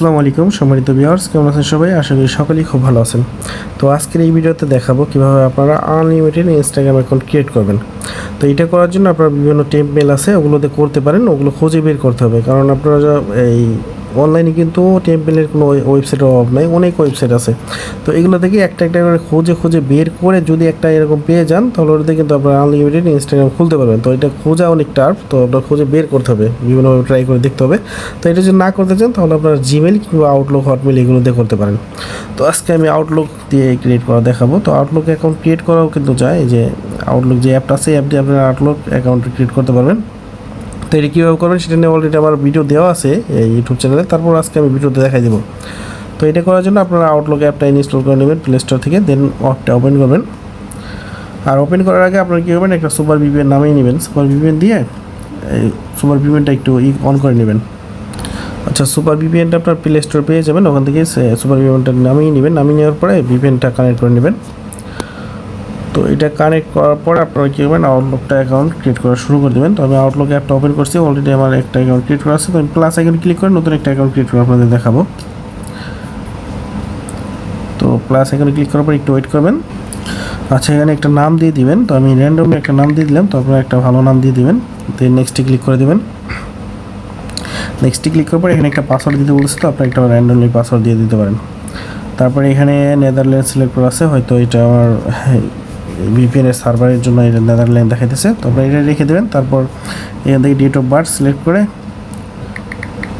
আসসালামু আলাইকুম, সম্মানিত ভিউয়ার্স কেমন আছেন সবাই? আশা করি সকলেই খুব ভালো আছেন। তো আজকের এই ভিডিওতে দেখাবো কীভাবে আপনারা আনলিমিটেড ইনস্টাগ্রাম অ্যাকাউন্ট ক্রিয়েট করবেন। তো এটা করার জন্য আপনারা বিভিন্ন টেম্পমেল মেল আছে, ওগুলোতে করতে পারেন, ওগুলো খুঁজে বের করতে হবে। কারণ আপনারা এই অনলাইনে কিন্তু টেম্পেলের কোনো ওয়েবসাইটের অভাব নেই, অনেক ওয়েবসাইট আছে। তো এগুলো থেকে একটা একটা করে খুঁজে খুঁজে বের করে যদি একটা এরকম পেয়ে যান, তাহলে ওটাতে কিন্তু আপনার আনলিমিটেড ইনস্টাগ্রাম খুলতে পারবেন। তো এটা খোঁজা অনেক টার্ফ তো আপনার খুঁজে বের করতে হবে, বিভিন্নভাবে ট্রাই করে দেখতে হবে। তো এটা যদি না করতে চান, তাহলে আপনার জিমেল কিংবা আউটলুক হটমেল এগুলো দিয়ে করতে পারেন। তো আজকে আমি আউটলুক দিয়ে ক্রিয়েট করা দেখাবো। তো আউটলুক অ্যাকাউন্ট ক্রিয়েট করাও কিন্তু যায় যে আউটলুক যে অ্যাপটা আছে অ্যাপ দিয়ে আপনারা আউটলুক অ্যাকাউন্ট ক্রিয়েট করতে পারবেন। তো এটা কীভাবে করবেন সেটা নিয়ে অলরেডি আমার ভিডিও দেওয়া আছে এই ইউটিউব চ্যানেলে তারপর আজকে আমি ভিডিওতে দেখাই দেবো। তো এটা করার জন্য আপনারা আউটলুক অ্যাপটা ইনস্টল করে নেবেন প্লে স্টোর থেকে দেন অ্যাপটা ওপেন করবেন। আর ওপেন করার আগে আপনারা কী করবেন, একটা সুপার ভিপিএন নামিয়ে নেবেন। সুপার ভিপিএন দিয়ে, এই সুপার ভিপিএনটা একটু ই অন করে নেবেন। আচ্ছা সুপার ভিপিএনটা আপনার প্লে স্টোর পেয়ে যাবেন। ওখান থেকে সুপার ভিপিএনটা নামিয়ে নেবেন। নামিয়ে নেওয়ার পরে ভিপিএনটা কানেক্ট করে নেবেন। তো এটা কানেক্ট করার পর আপনারা কী করবেন আউটলুকটা অ্যাকাউন্ট ক্রিয়েট করা শুরু করে দেবেন। তো আমি আউটলুক অ্যাপটা ওপেন করছি অলরেডি আমার একটা অ্যাকাউন্ট ক্রিয়েট করা আছে। তো আমি প্লাস আইকন ক্লিক করে নতুন একটা অ্যাকাউন্ট ক্রিয়েট করে আপনাদের দেখাবো। তো প্লাস আইকনে ক্লিক করার পর একটু ওয়েট করবেন। আচ্ছা এখানে একটা নাম দিয়ে দিবেন। তো আমি র্যান্ডমলি একটা নাম দিয়ে দিলাম তো আপনারা একটা ভালো নাম দিয়ে দিবেন। দেন নেক্সটে ক্লিক করে দেবেন। নেক্সটে ক্লিক করার পর এখানে একটা পাসওয়ার্ড দিতে বলেছে, তো আপনি একটা র্যান্ডমলি পাসওয়ার্ড দিয়ে দিতে পারেন। তারপরে এখানে নেদারল্যান্ড সিলেক্ট করা আছে, হয়তো এটা আমার ভিপিএন এর সার্ভারের জন্য এটা নেদারল্যান্ড দেখাইতেছে। তো আপনারা এটা রেখে দেবেন, তারপর এখান থেকে ডেট অফ বার্থ সিলেক্ট করে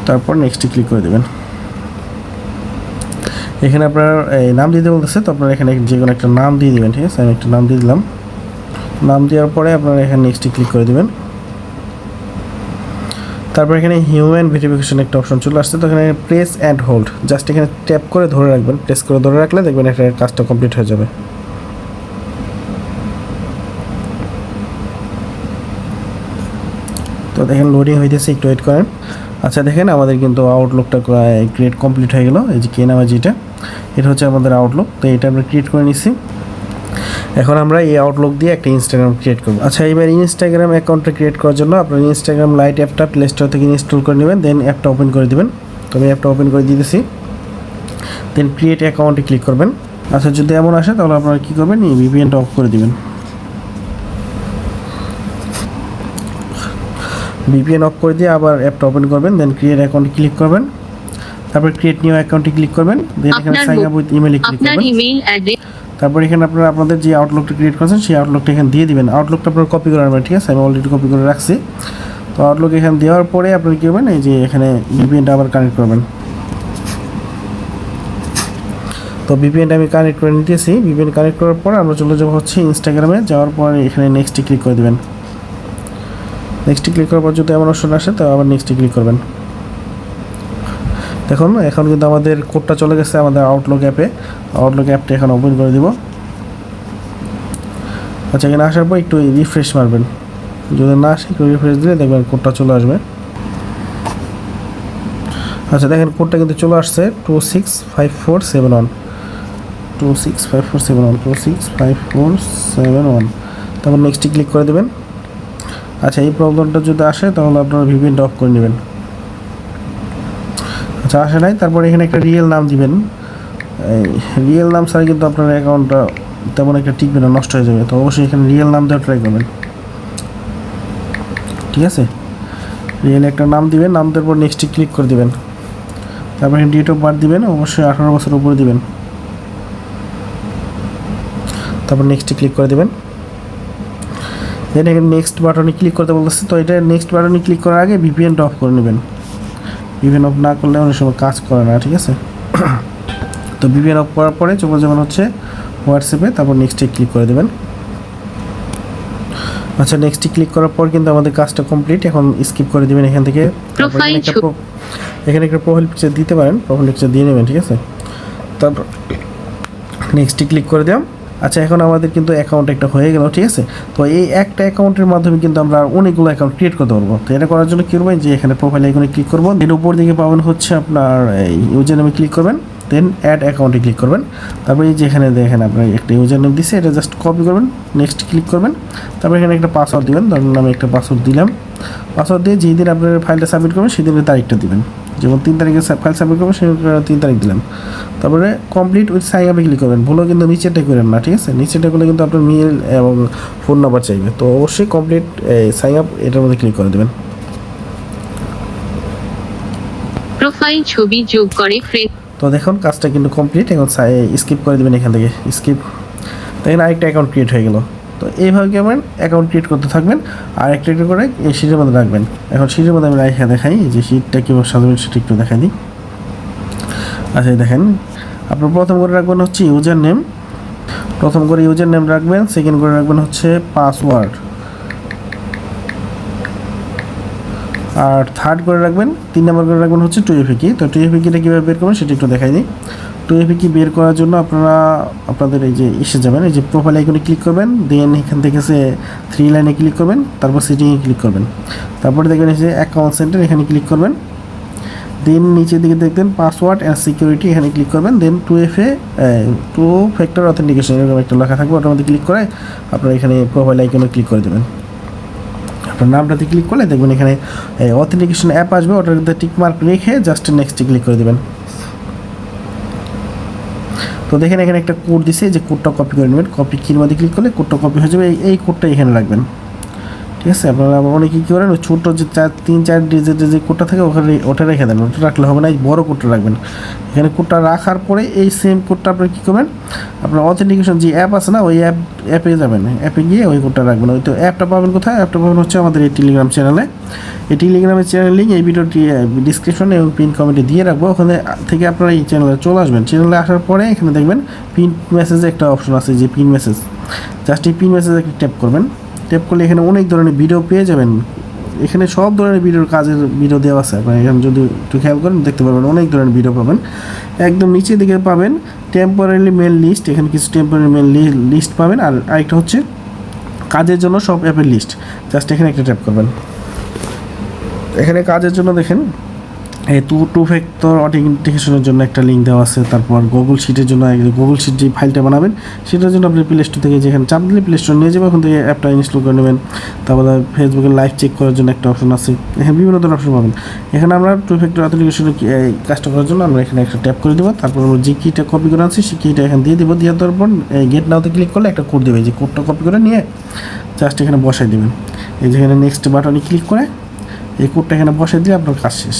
তারপর নেক্সটে ক্লিক করে দেবেন। এখানে আপনার এই নাম দিতে বলতেছে, তো আপনারা এখানে যে কোনো একটা নাম দিয়ে দিবেন, ঠিক আছে? আমি একটা নাম দিয়ে দিলাম। নাম দেওয়ার পরে আপনারা এখানে নেক্সটে ক্লিক করে দেবেন। তারপর এখানে হিউম্যান ভেরিফিকেশন একটা অপশন চলে আসছে, তো এখানে প্রেস অ্যান্ড হোল্ড জাস্ট এখানে ট্যাপ করে ধরে রাখবেন। প্রেস করে ধরে রাখলে দেখবেন একটা কাজটা কমপ্লিট হয়ে যাবে। তো দেখেন লোডিং হইতেছে একটু ওয়েট করেন। আচ্ছা দেখেন আমাদের কিন্তু আউটলুকটা ক্রিয়েট কমপ্লিট হয়ে গেল। এই যে কে নামা যেটা, এটা হচ্ছে আমাদের আউটলুক তো এটা আমরা ক্রিয়েট করে নিচ্ছি এখন আমরা এই আউটলুক দিয়ে একটা ইনস্টাগ্রাম ক্রিয়েট করব। আচ্ছা এবার ইনস্টাগ্রাম অ্যাকাউন্টটা ক্রিয়েট করার জন্য আপনার ইনস্টাগ্রাম লাইট অ্যাপটা প্লে স্টোর থেকে ইনস্টল করে নেবেন দেন অ্যাপটা ওপেন করে দেবেন। তো আমি অ্যাপটা ওপেন করে দিয়ে দিছি দেন ক্রিয়েট অ্যাকাউন্টে ক্লিক করবেন। আচ্ছা যদি এমন আসে, তাহলে আপনারা কী করবেন? এই ভিপিএনটা অফ করে দিবেন। ভিপিএন অফ করে দিয়ে আবার অ্যাপটা ওপেন করবেন দেন ক্রিয়েট অ্যাকাউন্টে ক্লিক করবেন। তারপর ক্রিয়েট নিউ অ্যাকাউন্টে ক্লিক করবেন দেন এখানে সাইন আপ উইথ ইমেলে ক্লিক আপনার করবেন। তারপর এখানে আপনারা আপনাদের যে আউটলুকটা ক্রিয়েট করেছেন সেই আউটলুকটা এখানে দিয়ে দিবেন। আউটলুকটা আপনারা কপি করে রাখবেন ঠিক আছে? আমি অলরেডি কপি করে রাখছি। তো আউটলুক এখানে দেওয়ার পরে আপনারা কী করবেন এই যে এখানে ভিপিএনটা আবার কানেক্ট করবেন। তো ভিপিএনটা আমি কানেক্ট করে নিতেছি। ভিপিএন কানেক্ট করার পর আমরা চলে যাব হচ্ছে ইনস্টাগ্রামে যাওয়ার পর এখানে নেক্সটে ক্লিক করে দেবেন। নেক্সটে ক্লিক করার পর যদি এমন অপশন আসে তো আবার নেক্সটে ক্লিক করবেন। দেখুন, এখন কিন্তু আমাদের কোডটা চলে গেছে আমাদের আউটলুক অ্যাপে আউটলুক অ্যাপটা এখন ওপেন করে দিব। আচ্ছা এখানে আসার পর একটু রিফ্রেশ মারবেন। যদি না আসে, একটু রিফ্রেশ দিলে দেখবেন কোডটা চলে আসবে। আচ্ছা দেখেন কোডটা কিন্তু চলে আসছে two six five four seven one two six five four seven one two six five four seven one তারপর নেক্সটে ক্লিক করে দেবেন। আচ্ছা এই প্রবলেমটা যদি আসে, তাহলে আপনারা ভিপিএনটা অফ করে নেবেন। আচ্ছা আসে নাই, তারপর এখানে একটা রিয়েল নাম দিবেন। রিয়েল নাম ছাড়া কিন্তু আপনার অ্যাকাউন্টটা তেমন একটা টিকবে না, নষ্ট হয়ে যাবে। তো অবশ্যই এখানে রিয়েল নাম দেওয়া ট্রাই করবেন। ঠিক আছে? রিয়েল একটা নাম দিবেন, নাম দেওয়ার পর নেক্সটে ক্লিক করে দিবেন। তারপর এখানে ডেট অফ বার্থ দিবেন, অবশ্যই আঠারো বছর উপরে দিবেন। তারপর নেক্সটে ক্লিক করে দেবেন। দেন এখানে নেক্সট বাটনে ক্লিক করতে বলতেছে। তো এটা নেক্সট বাটনে ক্লিক করার আগে ভিপিএনটা অফ করে নেবেন। ভিপিএন অফ না করলে অনেক সময় কাজ করে না ঠিক আছে? তো ভিপিএন অফ করার পরে চলে যাবেন হচ্ছে হোয়াটসঅ্যাপে তারপর নেক্সটে ক্লিক করে দেবেন। আচ্ছা নেক্সটে ক্লিক করার পর কিন্তু আমাদের কাজটা কমপ্লিট এখন স্কিপ করে দিবেন এখান থেকে। এখানে একটা ছবি। এখানে একটা প্রোফাইল পিকচার দিতে পারেন। প্রোফাইল পিকচার দিয়ে নেবেন ঠিক আছে? তারপর নেক্সটে ক্লিক করে দিলাম। আচ্ছা এখন আমাদের কিন্তু অ্যাকাউন্ট একটা হয়ে গেল, ঠিক আছে? তো এই একটা অ্যাকাউন্টের মাধ্যমে কিন্তু আমরা অনেকগুলো অ্যাকাউন্ট ক্রিয়েট করতে পারব। তো এটা করার জন্য কী করবেন? যে এখানে প্রোফাইল আইকনে ক্লিক করব এর উপর দিকে পাবেন হচ্ছে আপনার ইউজার নামে ক্লিক করবেন দেন অ্যাড অ্যাকাউন্টে ক্লিক করবেন। তারপরে এই যে এখানে দেখেন আপনার একটা ইউজার নেম দিচ্ছে এটা জাস্ট কপি করবেন নেক্সট ক্লিক করবেন। তারপর এখানে একটা পাসওয়ার্ড দিবেন, ধরুন আমি একটা পাসওয়ার্ড দিলাম। পাসওয়ার্ড দিয়ে যেই দিন আপনার ফাইলটা সাবমিট করবেন সেই দিনের তারিখটা দিবেন। যেমন তিন তারিখে ফাইল সাবমিট করব সেই তিন তারিখ দিলাম তারপরে কমপ্লিট উইথ সাইন আপে ক্লিক করবেন। ভুলও কিন্তু নিচেরটা করেন না ঠিক আছে? নিচেরটা করলে কিন্তু আপনার মেল এবং ফোন নাম্বার চাইবে। তো অবশ্যই কমপ্লিট সাইন আপ এটার মধ্যে ক্লিক করে দেবেন। প্রোফাইল ছবি যোগ করে ফ্রেন্ড তো দেখুন কাজটা কিন্তু কমপ্লিট এখন স্কিপ করে দেবেন এখান থেকে। স্কিপ দেখেন আরেকটা অ্যাকাউন্ট ক্রিয়েট হয়ে গেল। তো এইভাবে কেমন অ্যাকাউন্ট ক্রিয়েট করতে থাকবেন আর একটা একটা করে এই শিটের মধ্যে রাখবেন। এখন শিটের মধ্যে আমি রাখা দেখাই যে সিটটা কীভাবে সাজাবেন সেটা একটু দেখাই দিই। আচ্ছা দেখেন, আপনার প্রথম করে রাখবেন হচ্ছে ইউজার নেম প্রথম করে ইউজার নেম রাখবেন সেকেন্ড করে রাখবেন হচ্ছে পাসওয়ার্ড আর থার্ড করে রাখবেন, তিন নম্বর করে রাখবেন হচ্ছে টু এফি কি তো টু এফি কীভাবে বের করবেন সেটা একটু দেখাই দিই। টু এফি কি বের করার জন্য আপনারা, আপনাদের এই যে এসে যাবেন, এই যে প্রোফাইল আইকনে ক্লিক করবেন দেন এখান থেকে সে থ্রি লাইনে ক্লিক করবেন, তারপর সেটিংয়ে ক্লিক করবেন। তারপরে দেখবেন যে অ্যাকাউন্ট সেন্টার এখানে ক্লিক করবেন। দেন নিচের দিকে দেখবেন পাসওয়ার্ড অ্যান্ড সিকিউরিটি এখানে ক্লিক করবেন। Then two F A two factor authentication এরকম একটা লেখা থাকবে ওটার মধ্যে ক্লিক করে আপনারা এখানে প্রোফাইল আইকনে ক্লিক করে দেবেন। আপনার নামটাতে ক্লিক করলে দেখবেন এখানে অথেন্টিকেশন অ্যাপ আসবে, ওটার টিক মার্ক রেখে জাস্ট নেক্সটে ক্লিক করে দেবেন। তো দেখেন এখানে একটা কোড দিছে যে কোডটা কপি করে নেবেন। কপি কিনবাদে ক্লিক করলে কোডটা কপি হয়ে যাবে। এই- কোডটা এখানে রাখবেন। ঠিক আছে, আপনারা অনেকে কী করেন, ওই ছোটো যে চার, তিন, চার ডিজিটের যে কোডটা থাকে, ওখানে, ওটা রেখে দেন, ওটা রাখলে হবে না, এই বড় কোডটা রাখবেন। এখানে কোডটা রাখার পরে এই সেম কোডটা আপনার কী করবেন, আপনার অথেন্টিকেশন যে অ্যাপ আছে না, ওই অ্যাপ অ্যাপে যাবেন অ্যাপে গিয়ে ওই কোডটা রাখবেন। ওই তো অ্যাপটা পাবেন কোথায়? অ্যাপটা পাবেন হচ্ছে আমাদের এই টেলিগ্রাম চ্যানেলে এই টেলিগ্রামের চ্যানেল লিঙ্ক এই ভিডিওটি ডিসক্রিপশনে এবং পিন কমেন্টে দিয়ে রাখব। ওখানে থেকে আপনারা এই চ্যানেলে চলে আসবেন। চ্যানেলে আসার পরে এখানে দেখবেন পিন মেসেজে একটা অপশন আছে যে পিন মেসেজ জাস্ট এই পিন মেসেজে ট্যাপ করবেন। ট্যাপ করলে এখানে অনেক ধরনের ভিডিও পেয়ে যাবেন। এখানে সব ধরনের ভিডিওর কাজের ভিডিও দেওয়া আছে। আপনারা এখানে যদি একটু খেয়াল করেন, দেখতে পাবেন অনেক ধরনের ভিডিও পাবেন। একদম নিচের দিকে পাবেন টেম্পোরারি মেল লিস্ট এখানে কিছু টেম্পোরারি মেল লিস্ট পাবেন। আর আরেকটা হচ্ছে কাজের জন্য সব অ্যাপের লিস্ট জাস্ট এখানে একটা ট্যাপ করবেন। এখানে কাজের জন্য দেখেন এই টু টু ফ্যাক্টর অথেন্টিকেশনের জন্য একটা লিঙ্ক দেওয়া আছে। তারপর গুগল শিটের জন্য গুগল শিট যে ফাইলটা বানাবেন, সেটার জন্য আপনি প্লে স্টোর থেকে যেখানে চাপ দিলে প্লে স্টোর নিয়ে যাবে ওখান থেকে অ্যাপটা ইনস্টল করে নেবেন। তারপরে ফেসবুকে লাইভ চেক করার জন্য একটা অপশন আছে। এখানে বিভিন্ন ধরনের অপশন পাবেন। এখানে আমরা টু ফ্যাক্টর অথেন্টিকেশনের কাজটা করার জন্য আমরা এখানে একটা ট্যাপ করে দেবো। তারপর আমরা যে কিটা কপি করে আছে সেই কিটা এখানে দিয়ে দেবো। দিয়ে দেওয়ার পর গেট নাওতে ক্লিক করলে একটা কোড দেবে। যে কোডটা কপি করে নিয়ে জাস্ট এখানে বসাই দেবেন। এই যেখানে নেক্সট বাটনে ক্লিক করে, এই কোডটা এখানে বসাই দিলে আপনার কাজ শেষ।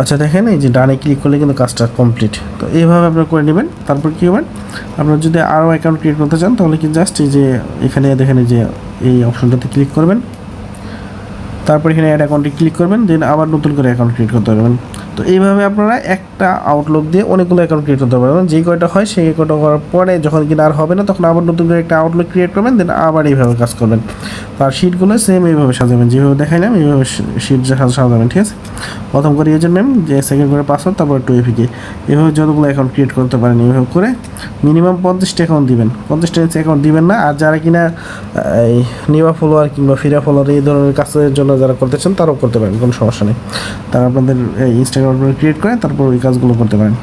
আচ্ছা দেখেন এই যে ডানে ক্লিক করলে কিন্তু কাজটা কমপ্লিট তো এইভাবে আপনারা করে নেবেন। তারপর কী হবেন আপনারা যদি আরও অ্যাকাউন্ট ক্রিয়েট করতে চান, তাহলে কি জাস্ট এই যে এখানে দেখেন এই যে এই অপশনটাতে ক্লিক করবেন। তারপর এখানে অ্যাড অ্যাকাউন্টে ক্লিক করবেন দেন আবার নতুন করে অ্যাকাউন্ট ক্রিয়েট করতে পারবেন। তো এইভাবে আপনারা একটা আউটলুক দিয়ে অনেকগুলো অ্যাকাউন্ট ক্রিয়েট করতে পারবেন। যে কয়টা হয়, সেই কয়টা করার পরে যখন কিনা আর হবে না, তখন আবার নতুন করে একটা আউটলুক ক্রিয়েট করবেন দেন আবার এইভাবে কাজ করবেন। আর শিটগুলো সেম এইভাবে সাজাবেন। যেভাবে দেখাইলাম, এইভাবে শিট সাজাবেন, ঠিক আছে? প্রথম করে ইউজার নেম যে সেকেন্ড করে পাসওয়ার্ড তারপর টু এফিকে এইভাবে যতগুলো অ্যাকাউন্ট ক্রিয়েট করতে পারেন, এইভাবে করে মিনিমাম পঞ্চাশটা অ্যাকাউন্ট দিবেন। পঞ্চাশটা অ্যাকাউন্ট দিবেন না, আর যারা কিনা এই নিওয়া ফলোয়ার কিংবা ফিরা ফলোয়ার এই ধরনের কাজের জন্য যারা করতে চান, তারাও করতে পারেন, কোনো সমস্যা নেই। তারা আপনাদের ইনস্টাগ্রাম ক্রিয়েট করেন, তারপর ওই কাজগুলো করতে পারেন।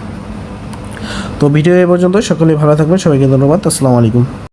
তো ভিডিও এ পর্যন্ত সকলেই ভালো থাকবেন, সবাইকে ধন্যবাদ, আসসালামু আলাইকুম।